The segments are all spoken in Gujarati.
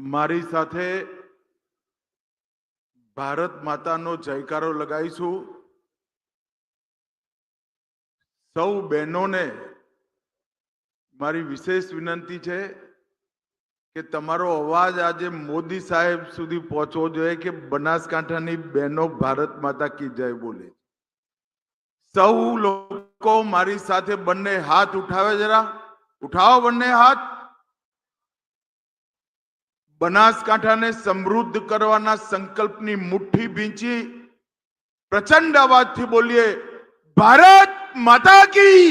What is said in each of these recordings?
મારી સાથે ભારત માતાનો જયકારો લગાવીશું. સૌ બહેનોને મારી વિશેષ વિનંતી છે કે તમારો અવાજ આજે મોદી સાહેબ સુધી પહોંચવો જોઈએ કે બનાસકાંઠાની બહેનો ભારત માતા કી જય બોલે. સૌ લોકો મારી સાથે બંને હાથ ઉઠાવે જરા. ઉઠાવો બંને હાથ. બનાસકાંઠાને સમૃદ્ધ કરવાના સંકલ્પની મુઠ્ઠી ભીંચી પ્રચંડ અવાજથી બોલીએ, ભારત માતા કી!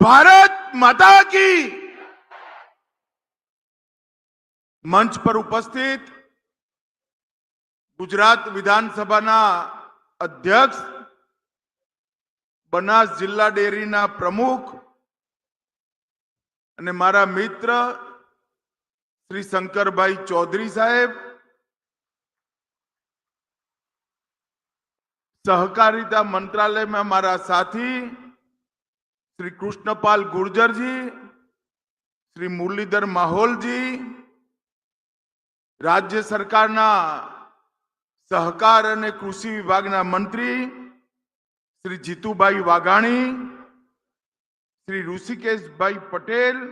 ભારત માતા કી! મંચ પર ઉપસ્થિત ગુજરાત વિધાનસભાના અધ્યક્ષ, બનાસ જિલ્લા ડેરીના પ્રમુખ અને મારા મિત્ર શ્રી શંકરભાઈ ચૌધરી સાહેબ, સહકારિતા મંત્રાલયમાં મારા સાથી, શ્રી કૃષ્ણપાલ ગુર્જરજી, શ્રી મુરલીધર માહોલજી, રાજ્ય સરકારના સહકાર અને કૃષિ વિભાગના મંત્રી, શ્રી જીતુભાઈ વાઘાણી, શ્રી ઋષિકેશભાઈ પટેલ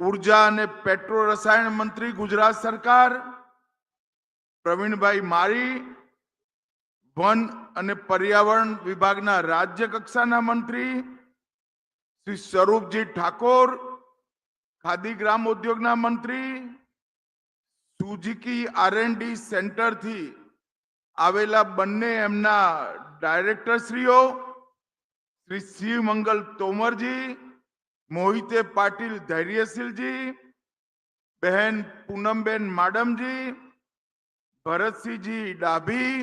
ઊર્જા અને પેટ્રો રસાયણ મંત્રી ગુજરાત સરકાર, પ્રવીણભાઈ મારી, વન અને પર્યાવરણ વિભાગના રાજ્ય કક્ષાના મંત્રી, શ્રી સ્વરૂપજી ઠાકોર, ખાદી ગ્રામ ઉદ્યોગના મંત્રી, સુઝુકી આરએનડી સેન્ટરથી આવેલા બંને એમના ડાયરેક્ટરશ્રીઓ, શ્રી શિવ મંગલ તોમરજી મોહિતે પાટીલ ધૈર્યશીલજી, બહેન પૂનમબેન માડમજી, ભરતસિંહજી ડાભી,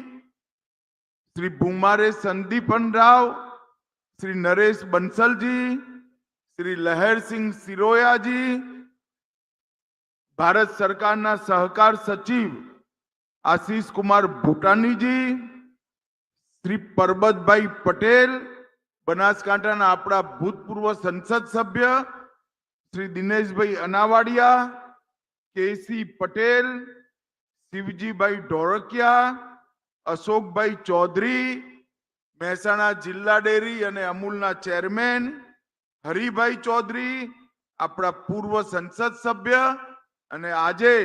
શ્રી ભૂમારે સંદીપન રાવ, શ્રી નરેશ બંસલજી, શ્રી લહેરસિંહ સિરોયાજી ભારત સરકારના સહકાર સચિવ આશીષ કુમાર ભૂટાનીજી, શ્રી પરબતભાઈ પટેલ બનાસકાંઠાના આપણા ભૂતપૂર્વ સંસદ સભ્ય શ્રી દિનેશભાઈ અનાવાડિયા, કેસી પટેલ, શિવજીભાઈ ઢોળકિયા અશોકભાઈ ચૌધરી, મહેસાણા જિલ્લા ડેરી અને અમૂલના ચેરમેન, હરિભાઈ ચૌધરી, આપણા પૂર્વ સંસદ સભ્ય અને આજે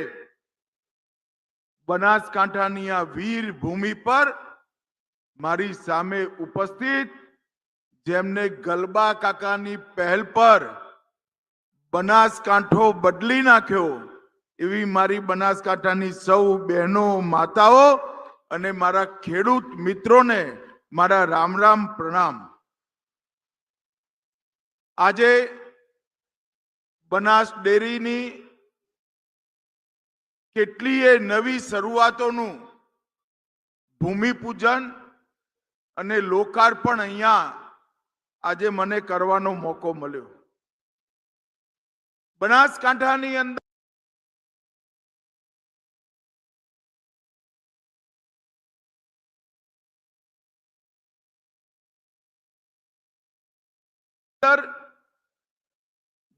બનાસકાંઠાની આ વીર ભૂમિ પર મારી સામે ઉપસ્થિત જેમને ગલબા કાકાની પહેલ પર બનાસકાંઠો બદલી નાખ્યો, એવી મારી બનાસકાંઠાની સૌ બહેનો, માતાઓ અને મારા ખેડૂત મિત્રોને મારા રામ રામ પ્રણામ. આજે બનાસ ડેરીની કેટલીય નવી શરૂઆતોનું ભૂમિપૂજન અને લોકાર્પણ અહીંયા આજે મને કરવાનો મોકો મળ્યો. બનાસકાંઠાની અંદર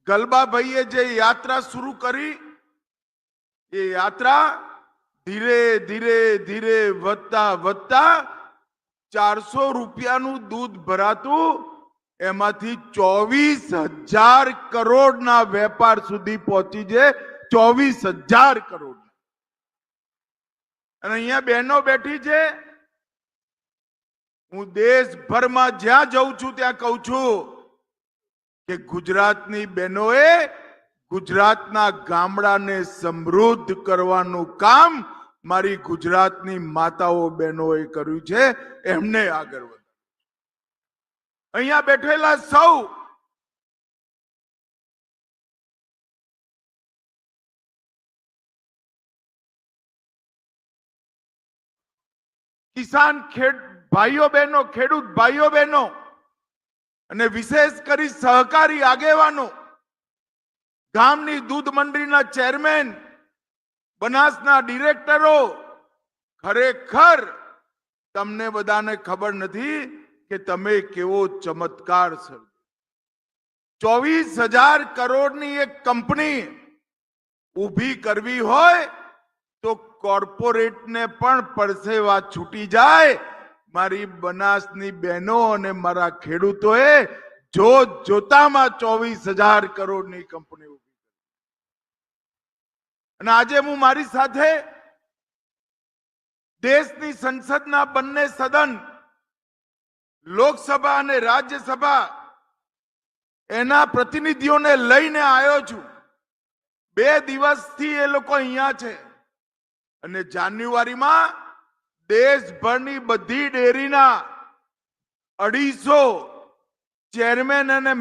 ગલબાભાઈએ જે યાત્રા શરૂ કરી, એ યાત્રા ધીરે ધીરે ધીરે વધતા વધતા ચારસો રૂપિયાનું દૂધ ભરાતું એમાંથી ચોવીસ હજાર કરોડના વેપાર સુધી પહોંચી છે. ચોવીસ હજાર કરોડ. અને અહીંયા બહેનો બેઠી છે. હું દેશભરમાં જ્યાં જઉં છું ત્યાં કહું છું કે ગુજરાતની બહેનોએ ગુજરાતના ગામડાને સમૃદ્ધ કરવાનું કામ મારી ગુજરાતની માતાઓ બહેનોએ કર્યું છે. એમને આગળ અહીંયા બેઠેલા સૌ કિસાન ખેડ ભાઈઓ બહેનો, ખેડૂત ભાઈઓ બહેનો અને વિશેષ કરી સહકારી આગેવાનો, ગામની દૂધ મંડળીના ચેરમેન, બનાસના ડિરેક્ટરો, ખરેખર તમને બધાને ખબર નથી કે તમે કેવો ચમત્કાર સર્જો ચોવીસ હજાર કરોડની એક કંપની ઊભી કરવી હોય તો કોર્પોરેટને પણ પરસેવા છૂટી જાય. મારી બનાસની બહેનો અને મારા ખેડૂતોએ જો જોતામાં ચોવીસ હજાર કરોડની કંપની ઊભી અને આજે હું મારી સાથે દેશની સંસદના બંને સદન લોકસભા અને રાજ્યસભા એના પ્રતિનિધિઓને લઈને આવ્યો છું. બે દિવસથી એ લોકો અહીંયા છે. અને જાન્યુઆરીમાં દેશભરની બધી ડેરીના અઢીસો ચેરમેન અને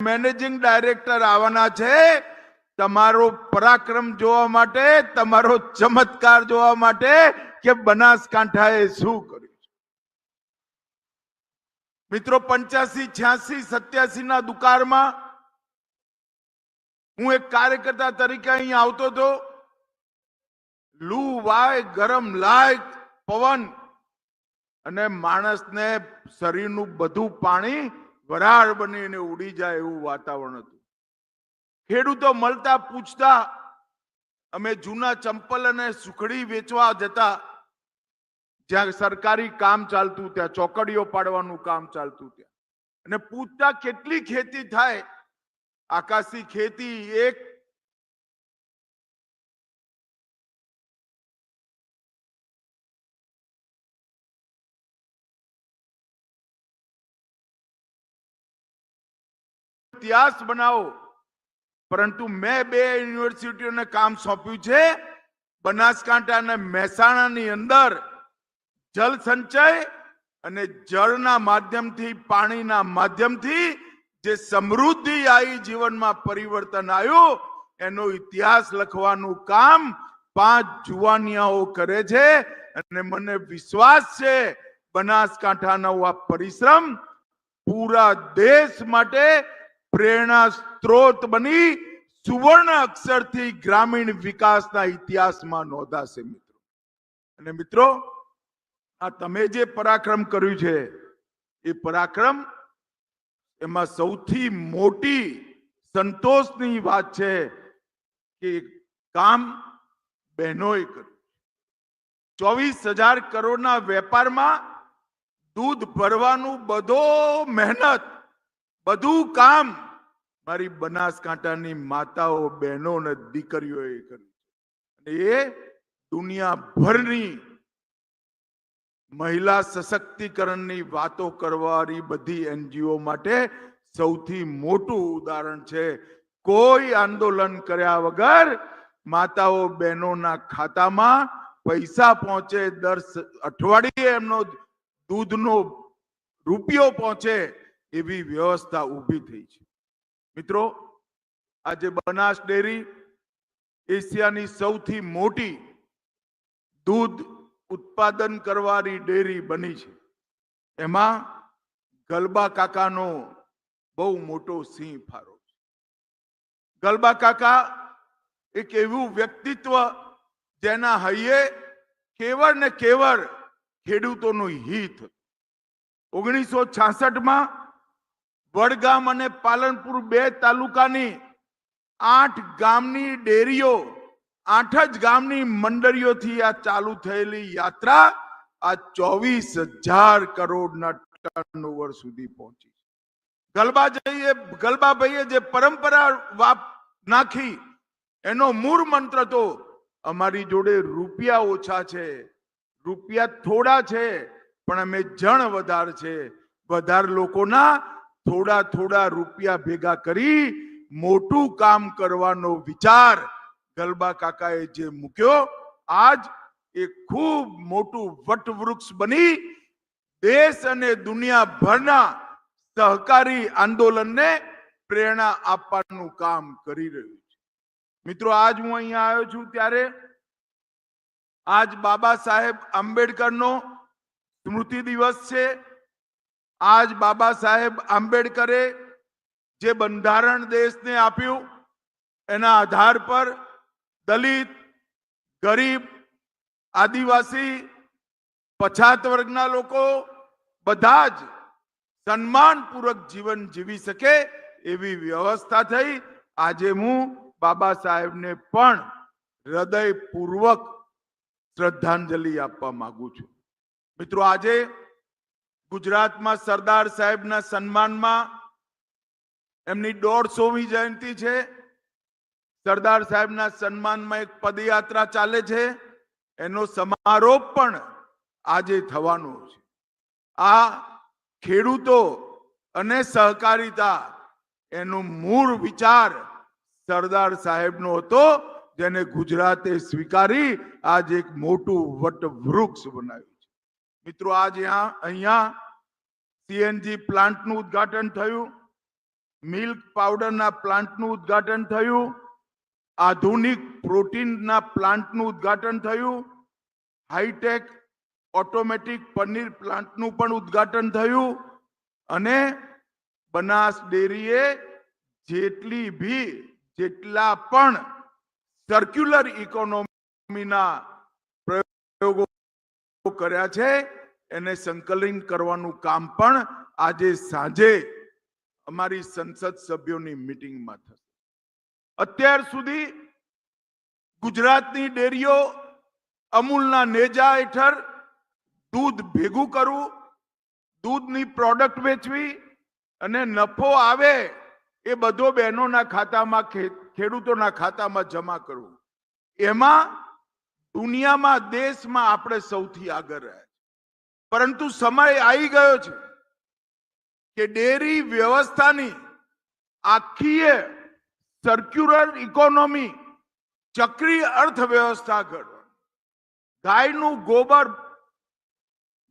મેનેજિંગ ડાયરેક્ટર આવવાના છે. તમારો પરાક્રમ જોવા માટે, તમારો ચમત્કાર જોવા માટે કે બનાસકાંઠાએ શું કર્યું મિત્રો, પંચ્યાસી, છ્યાસી, સત્યાસી ના દુકાળમાં હું એક કાર્યકર્તા તરીકે અહીં આવતો હતો. લૂ વાય, ગરમ લાય પવન અને માણસને શરીરનું બધું પાણી વરાળ બનીને ઉડી જાય એવું વાતાવરણ હતું. ખેડૂતો મળતા પૂછતા, અમે જૂના ચંપલ અને સુખડી વેચવા જતા, જ્યાં સરકારી કામ ચાલતું, ત્યાં ચોકડીઓ પાડવાનું કામ ચાલતું ત્યાં. અને પૂછતા, કેટલી ખેતી થાય? આકાશી ખેતી એક ઇતિહાસ બનાવો. પરંતુ મેં બે યુનિવર્સિટીઓને કામ સોંપ્યું છે. બનાસકાંઠા અને મહેસાણાની અંદર જલ સંચય અને જળના માધ્યમથી, પાણીના માધ્યમથી જે સમૃદ્ધિ આવી જીવનમાં પરિવર્તન આવ્યું, એનો ઇતિહાસ લખવાનું કામ પાંચ જુવાનિયાઓ કરે છે અને મને વિશ્વાસ છે બનાસકાંઠાનો આ પરિશ્રમ પૂરા દેશ માટે પ્રેરણા સ્ત્રોત બની સુવર્ણ અક્ષરથી ગ્રામીણ વિકાસના ઇતિહાસમાં નોંધાશે મિત્રો. અને મિત્રો, આ તમે જે પરાક્રમ કર્યું છે, એ પરાક્રમ એમાં સૌથી મોટી સંતોષની વાત છે કે કામ બહેનોએ કર્યું. ચોવીસ હજાર કરોડના વેપારમાં દૂધ ભરવાનું બધો મહેનત બધું કામ મારી બનાસકાંઠાની માતાઓ, બહેનો અને દીકરીઓએ કર્યું અને એ દુનિયાભરની મહિલા સશક્તિકરણની વાતો કરવાની બધી એનજીઓ માટે સૌથી મોટું ઉદાહરણ છે. કોઈ આંદોલન કર્યા વગર માતાઓ, બહેનોના ખાતામાં પૈસા પહોંચે, દર અઠવાડિયે એમનો દૂધનો રૂપિયો પહોંચે એવી વ્યવસ્થા ઊભી થઈ છે. મિત્રો, આજે બનાસ ડેરી એશિયાની સૌથી મોટી દૂધ ઉત્પાદન કરવાની ડેરી બની છે. એમાં ગલબા કાકાનો બહુ મોટો સિંહ ફાળો છે. ગલબા કાકા એક એવું વ્યક્તિત્વ જેના હૈયે કેવળ ને કેવળ ખેડૂતોનું હિત ઓગણીસો છાસઠમાં વડગામ અને પાલનપુર બે તાલુકાની આઠ ગામની ડેરીઓ, આઠ જ ગામની મંડળીઓથી આ ચાલુ થયેલી યાત્રા આ ચોવીસ હજાર કરોડના ટર્ન ઓવર સુધી પહોંચી ગલબાજીએ ગલબાભાઈએ જે પરંપરા વાપ નાખી, એનો મૂળ મંત્ર તો અમારી જોડે રૂપિયા ઓછા છે, રૂપિયા થોડા છે, પણ અમે જણ વધાર છે. વધાર લોકોના થોડા થોડા રૂપિયા ભેગા કરી મોટું કામ કરવાનો વિચાર ગલબા કાકાએ જે મૂક્યો, આજ એ ખૂબ મોટું વટવૃક્ષ બની દેશ અને દુનિયાભરના સહકારી આંદોલનને પ્રેરણા આપવાનું કામ કરી રહ્યું છે. મિત્રો, આજ હું અહીંયા આવ્યો છું ત્યારે આજ બાબા સાહેબ આંબેડકરનો સ્મૃતિ દિવસ છે. આજ બાબા સાહેબ આંબેડકરે જે બંધારણ દેશને આપ્યું, એના આધાર પર દલિત, ગરીબ, આદિવાસી, પછાત વર્ગના લોકો બધા જ સન્માનપૂર્વક જીવન જીવી શકે એવી વ્યવસ્થા થઈ. આજે હું બાબા સાહેબને પણ હૃદયપૂર્વક શ્રદ્ધાંજલિ આપવા માંગુ છું. મિત્રો, આજે ગુજરાતમાં સરદાર સાહેબના સન્માનમાં એમની દોઢસોમી જયંતિ છે. સરદાર સાહેબના સન્માનમાં એક પદયાત્રા ચાલે છે. એનો સમારોહ પણ આજે થવાનો છે. આ ખેડૂતો અને સહકારિતા એનો મૂળ વિચાર સરદાર સાહેબનો હતો, જેને ગુજરાતે સ્વીકારી આજે એક મોટું વટવૃક્ષ બનાવ્યું. મિત્રો, આજ અહીંયા સીએનજી પ્લાન્ટનું ઉદ્ઘાટન થયું. મિલ્ક પાવડરના પ્લાન્ટનું ઉદ્ઘાટન થયું. આધુનિક પ્રોટીનના પ્લાન્ટનું ઉદ્ઘાટન થયું. હાઈટેક ઓટોમેટિક પનીર પ્લાન્ટનું પણ ઉદ્ઘાટન થયું. અને બનાસ ડેરીએ જેટલી ભી, જેટલા પણ સર્ક્યુલર ઇકોનોમીના પ્રયોગો કર્યા છે, એને સંકલન કરવાનું કામ પણ આજે સાંજે અમારી સંસદ સભ્યોની મિટિંગમાં થશે. અત્યાર સુધી ગુજરાતની ડેરીઓ અમૂલના નેજા હેઠળ દૂધ ભેગું કરવું દૂધની પ્રોડક્ટ વેચવી અને નફો આવે એ બધો બહેનોના ખાતામાં ખેડૂતોના ખાતામાં જમા કરવું એમાં દુનિયામાં દેશમાં આપણે સૌથી આગળ રહ્યા પરંતુ સમય આવી ગયો છે કે ડેરી વ્યવસ્થાની આખીએ સર્ક્યુલર ઇકોનોમી ચક્રીય અર્થવ્યવસ્થા ઘડવા ગાયનું ગોબર,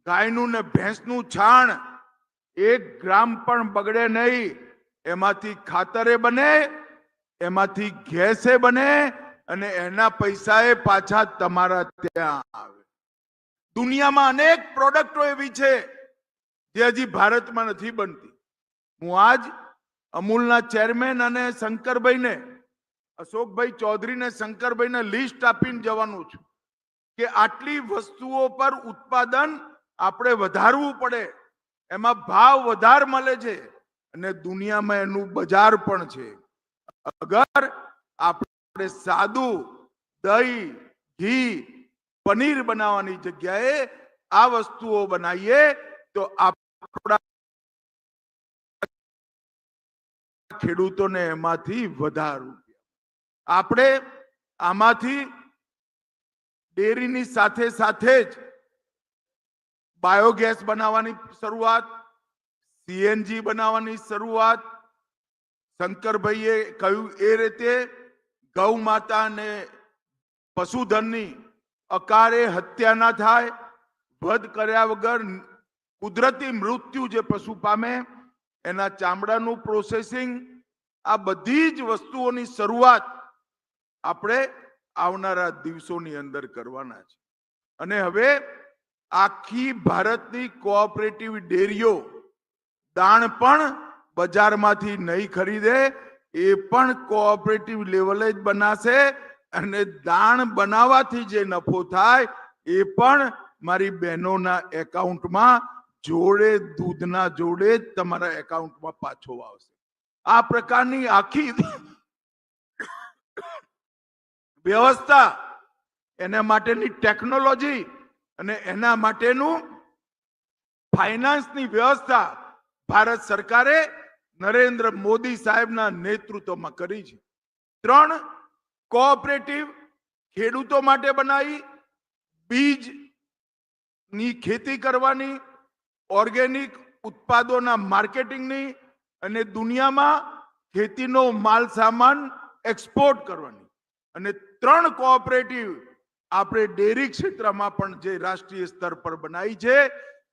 ગાયનું ને ભેંસનું છાણ એક ગ્રામ પણ બગડે નહીં. એમાંથી ખાતરે બને, એમાંથી ગેસે બને અને એના પૈસા એ પાછા તમારા ત્યાં આવે. દુનિયામાં અનેક પ્રોડક્ટો એવી છે, જે હજી ભારતમાં નથી બનતી. હું આજ અમૂલના ચેરમેન અને શંકરભાઈને, અશોકભાઈ ચૌધરીને, શંકરભાઈને લિસ્ટ આપીને જવાનું છું કે આટલી વસ્તુઓ પર ઉત્પાદન આપણે વધારવું પડે. એમાં ભાવ વધાર મળે છે અને દુનિયામાં એનું બજાર પણ છે. અગર આપણે સાદું દહીં, ઘી, પનીર બનાવવાની જગ્યાએ આ વસ્તુઓ બનાવીએ તો આપણા ખેડૂતોને એમાંથી વધારું આપણે આમાંથી ડેરીની સાથે સાથે જ બાયોગેસ બનાવવાની શરૂઆત, સીએનજી બનાવવાની શરૂઆત, શંકરભાઈએ કહ્યું એ રીતે ગૌ માતા અને પશુધનની અકારે હત્યા ના થાય, વધ કર્યા વગર કુદરતી મૃત્યુ જે પશુ પામે, એના ચામડાનું પ્રોસેસિંગ આ બધી જ વસ્તુઓની શરૂઆત આપણે આવનારા દિવસોની અંદર કરવાના છે. અને હવે આખી ભારતની કોઓપરેટિવ ડેરીઓ દાણ પણ બજારમાંથી નહીં ખરીદે એ પણ કોઓપરેટિવ લેવલે જ બનાશે અને દાણ બનાવવાથી જે નફો થાય એ પણ મારી બહેનોના એકાઉન્ટમાં જોડે, દૂધના જોડે જ તમારા એકાઉન્ટમાં પાછો આવશે. આ પ્રકારની આખી વ્યવસ્થા એના માટેની ટેકનોલોજી અને એના માટેનું ફાઇનાન્સની વ્યવસ્થા ભારત સરકારે નરેન્દ્ર મોદી સાહેબના નેતૃત્વમાં કરી છે. ત્રણ, કોઓપરેટિવ ખેડૂતો માટે બનાવી બીજની ખેતી કરવાની, ઓર્ગેનિક ઉત્પાદોના માર્કેટિંગની અને દુનિયામાં ખેતીનો માલ સામાન એક્સપોર્ટ કરવાની. અને ત્રણ કોઓપરેટિવ આપણે ડેરી ક્ષેત્રમાં પણ જે રાષ્ટ્રીય સ્તર પર બનાવી છે,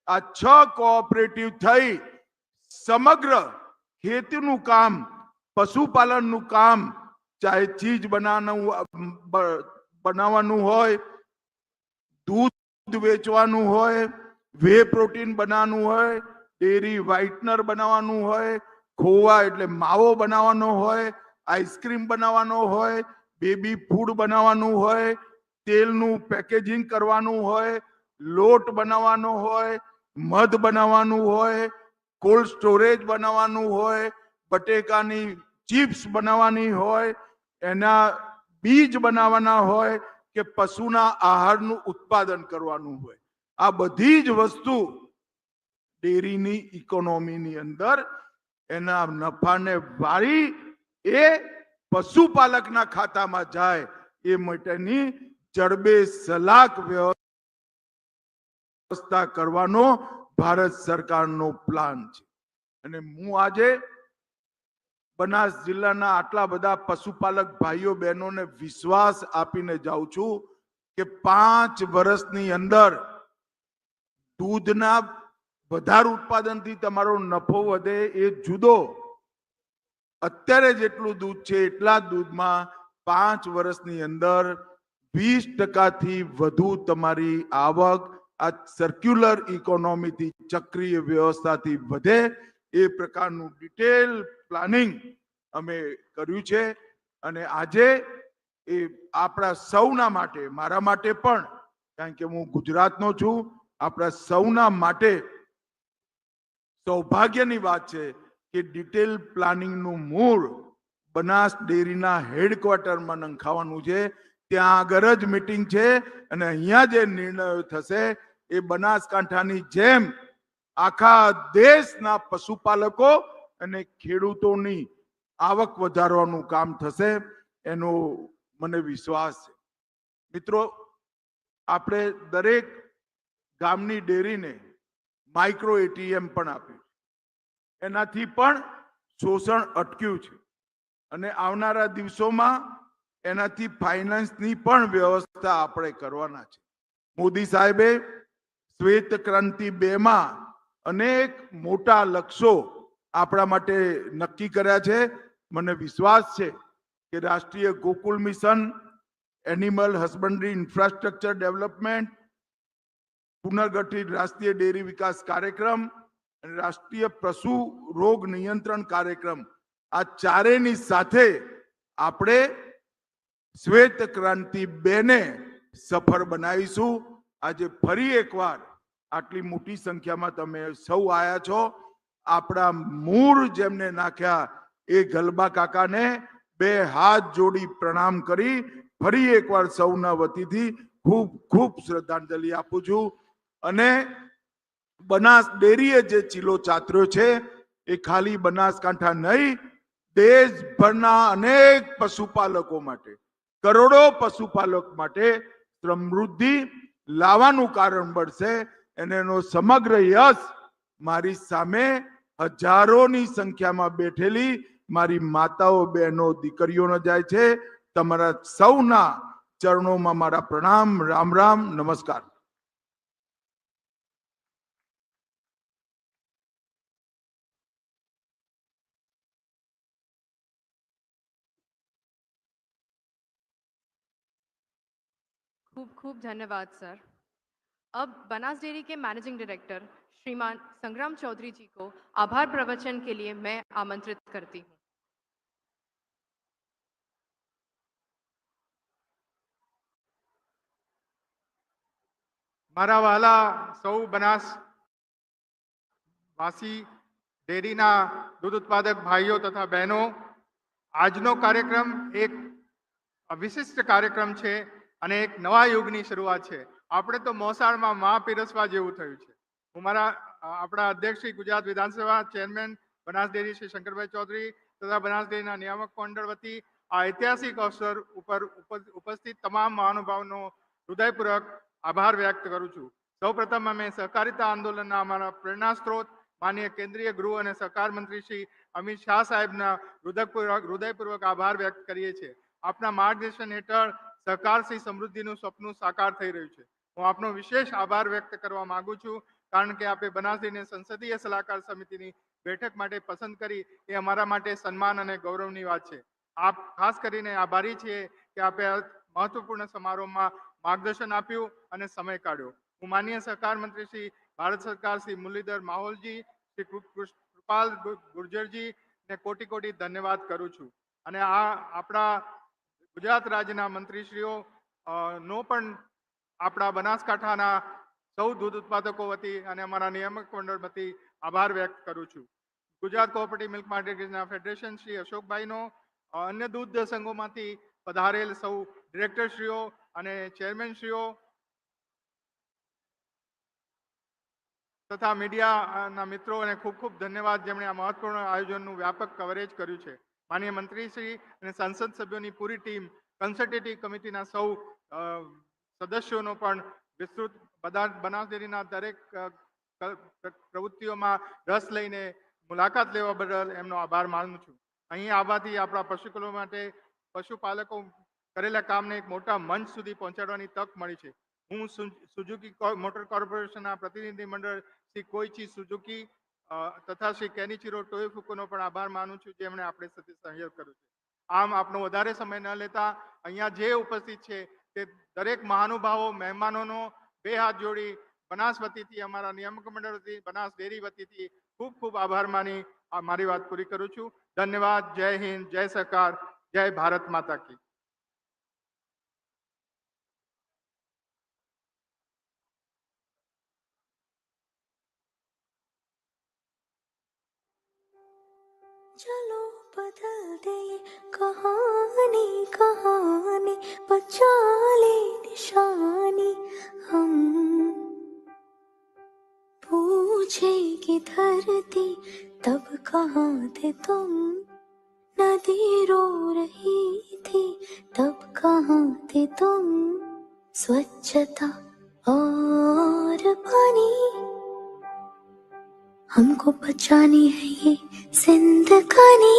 આ છ કોઓપરેટિવ થઈ સમગ્ર ખેતીનું કામ, પશુપાલનનું કામ, ચાહે ચીજ બનાવવાનું બનાવવાનું હોય, દૂધ વેચવાનું હોય વે પ્રોટીન બનાવવાનું હોય ડેરી વ્હાઇટનર બનાવવાનું હોય, ખોવા એટલે માવો બનાવવાનો હોય આઈસ્ક્રીમ બનાવવાનો હોય બેબી ફૂડ બનાવવાનું હોય, તેલનું પેકેજિંગ કરવાનું હોય, લોટ બનાવવાનો હોય, મધ બનાવવાનું હોય કોલ્ડ સ્ટોરેજ બનાવવાનું હોય, બટેકાની ચિપ્સ બનાવવાની હોય, એના બીજ બનાવવાના હોય કે પશુના આહારનું ઉત્પાદન કરવાનું હોય. આ બધી જ વસ્તુ ડેરીની ઇકોનોમીની અંદર એના નફાને વાળી એ પશુપાલકના ખાતામાં જાય એ માટેની જડબે સલાક વ્યવસ્થા કરવાનો ભારત સરકારનો પ્લાન છે. અને હું આજે બનાસ જિલ્લાના આટલા બધા પશુપાલક ભાઈઓ, બહેનોને વિશ્વાસ આપીને જાઉં છું કે પાંચ વર્ષની અંદર દૂધના વધારે ઉત્પાદનથી તમારો નફો વધે એ જુદો. અત્યારે જેટલું દૂધ છે એટલા દૂધમાં પાંચ વર્ષની અંદર વીસ ટકાથી વધુ તમારી આવક આ સર્ક્યુલર ઇકોનોમીથી ચક્રીય વ્યવસ્થાથી વધે એ પ્રકારનું ડિટેલ પ્લાનિંગ અમે કર્યું છે. અને આજે એ આપણા સૌના માટે, મારા માટે પણ, કારણ કે હું ગુજરાતનો છું, આપણા સૌના માટે સૌભાગ્યની વાત છે કે ડિટેલ પ્લાનિંગનું મૂળ બનાસ ડેરીના હેડક્વાર્ટરમાં નંખાવાનું છે. ત્યાં આગળ જ મીટિંગ છે અને અહીંયા જે નિર્ણયો થશે એ બનાસકાંઠાની જેમ આખા દેશના પશુપાલકો અને ખેડૂતોની આવક વધારવાનું કામ થશે એનો મને વિશ્વાસ છે. મિત્રો, આપણે દરેક ગામની ડેરીને માઇક્રો એટીએમ પણ આપ્યું એનાથી પણ શોષણ અટક્યું છે. અને આવનારા દિવસોમાં એનાથી ફાઇનાન્સની પણ વ્યવસ્થા આપણે કરવાના છે. મોદી સાહેબે શ્વેત ક્રાંતિ બેમાં અનેક મોટા લક્ષ્યો આપણા માટે નક્કી કર્યા છે. મને વિશ્વાસ છે કે રાષ્ટ્રીય Gokul mission, animal husbandry infrastructure development, પુનર્ગઠિત રાષ્ટ્રીય ડેરી વિકાસ કાર્યક્રમ અને રાષ્ટ્રીય પશુ રોગ નિયંત્રણ કાર્યક્રમ, આ ચારેની સાથે આપણે શ્વેત ક્રાંતિ બેને સફળ બનાવીશું. આજે ફરી એકવાર આટલી મોટી સંખ્યામાં તમે સૌ આયા છો. આપણા મૂળ જેમને નાખ્યા એ ગલબા કાકાને બે હાથ જોડી પ્રણામ કરી ફરી એકવાર સૌના વતીથી ખૂબ ખૂબ શ્રદ્ધાંજલિ આપું છું. અને બનાસ ડેરીએ જે ચીલો ચાતર્યો છે એ ખાલી બનાસકાંઠા નહીં, દેશભરના અનેક પશુપાલકો માટે, કરોડો પશુપાલક માટે સમૃદ્ધિ લાવવાનું કારણ બનશે. અને એનો સમગ્ર યશ મારી સામે હજારોની સંખ્યામાં બેઠેલી મારી માતાઓ, બહેનો, દીકરીઓનો જાય છે. તમારા સૌના ચરણોમાં મારા પ્રણામ, રામ રામ, નમસ્કાર. ખૂબ ખૂબ ધન્યવાદ, સર. अब बनास डेयरी के मैनेजिंग डायरेक्टर श्रीमान संग्राम चौधरी जी को आभार प्रवचन के लिए मैं आमंत्रित करती हूँ મારા વહાલા સૌ બનાસ વાસી ડેરીના દૂધ ઉત્પાદક ભાઈઓ તથા બહેનો આજનો કાર્યક્રમ એક વિશિષ્ટ કાર્યક્રમ છે અને એક નવા યુગની શરૂઆત છે આપણે તો મોસાળમાં મા પીરસવા જેવું થયું છે. હું મારા આપણા અધ્યક્ષ શ્રી ગુજરાત વિધાનસભા ચેરમેન બનાસ ડેરી શ્રી શંકરભાઈ ચૌધરી તથા બનાસ ડેરીના નિયામક મંડળ વતી આ ઐતિહાસિક અવસર ઉપર ઉપ- ઉપસ્થિત તમામ મહાનુભાવનો હૃદયપૂર્વક આભાર વ્યક્ત કરું છું. સૌપ્રથમ અમે સહકારિતા આંદોલનના અમારા પ્રેરણા સ્ત્રોત, માનીય કેન્દ્રીય ગૃહ અને સહકાર મંત્રી શ્રી અમિત શાહ સાહેબના હૃદયપૂર્વક હૃદયપૂર્વક આભાર વ્યક્ત કરીએ છીએ. આપના માર્ગદર્શન હેઠળ સહકારથી સમૃદ્ધિનું સપનું સાકાર થઈ રહ્યું છે. હું આપનો વિશેષ આભાર વ્યક્ત કરવા માંગુ છું, કારણ કે આપે બનાસીને સંસદીય સલાહકાર સમિતિની બેઠક માટે પસંદ કરી, એ અમારા માટે સન્માન અને ગૌરવની વાત છે. આપ ખાસ કરીને આભારી છીએ કે આપે મહત્વપૂર્ણ સમારોહમાં માર્ગદર્શન આપ્યું અને સમય કાઢ્યો. હું માનીય સહકાર મંત્રી શ્રી, ભારત સરકાર શ્રી મુરલીધર માહોલજી, શ્રી કૃપાલ ગુર્જરજી ને કોટી કોટી ધન્યવાદ કરું છું. અને આ આપણા ગુજરાત રાજ્યના મંત્રીશ્રીઓ નો પણ આપણા બનાસકાંઠાના સૌ દૂધ ઉત્પાદકો વતી અને અમારા નિયામક મંડળ વતી આભાર વ્યક્ત કરું છું. ગુજરાત કોઓપરેટિવ મિલ્ક માર્કેટના ફેડરેશન શ્રી અશોકભાઈનો અન્ય દૂધ સંઘોમાંથી પધારેલ સૌ ડિરેક્ટરશ્રીઓ અને ચેરમેનશ્રીઓ તથા મીડિયાના મિત્રોને ખૂબ ખૂબ ધન્યવાદ. જેમણે આ મહત્વપૂર્ણ આયોજનનું વ્યાપક કવરેજ કર્યું છે. માનનીય મંત્રીશ્રી અને સંસદ સભ્યોની પૂરી ટીમ કન્સલ્ટેટિવ કમિટીના સૌ સદસ્યોનો પણ વિસ્તૃત બનાસ ડેરીના દરેક પ્રવૃત્તિઓમાં રસ લઈને મુલાકાત લેવા બદલ એમનો આભાર માનું છું. અહીં આવવાથી આપણા પશુકુલો માટે પશુપાલકો કરેલા કામને એક મોટા મંચ સુધી પહોંચાડવાની તક મળી છે. હું સુઝુકી મોટર કોર્પોરેશનના પ્રતિનિધિ મંડળ શ્રી કોઈચી સુઝુકી તથા શ્રી કેનિચિરો ટોયફુકોનો પણ આભાર માનું છું, જેમણે આપણે સાથે સહયોગ કર્યો છે. આમ આપનો વધારે સમય ન લેતા અહીંયા જે ઉપસ્થિત છે તે દરેક મહાનુભાવો, મહેમાનોનો બે હાથ જોડી બનાસ વતીથી, અમારા નિયામક મંડળ બનાસ ડેરી વતીથી ખૂબ ખૂબ આભાર માની આ મારી વાત પૂરી કરું છું. ધન્યવાદ, જય હિન્દ, જય સરકાર જય ભારત માતા કી. चलो बदल दे ये कहानी कहानी बचा ले निशानी हम पूछेगी धरती तब कहाँ थे तुम नदी रो रही थी तब कहाँ थे तुम स्वच्छता और पानी हमको बचानी है ये जिंदगानी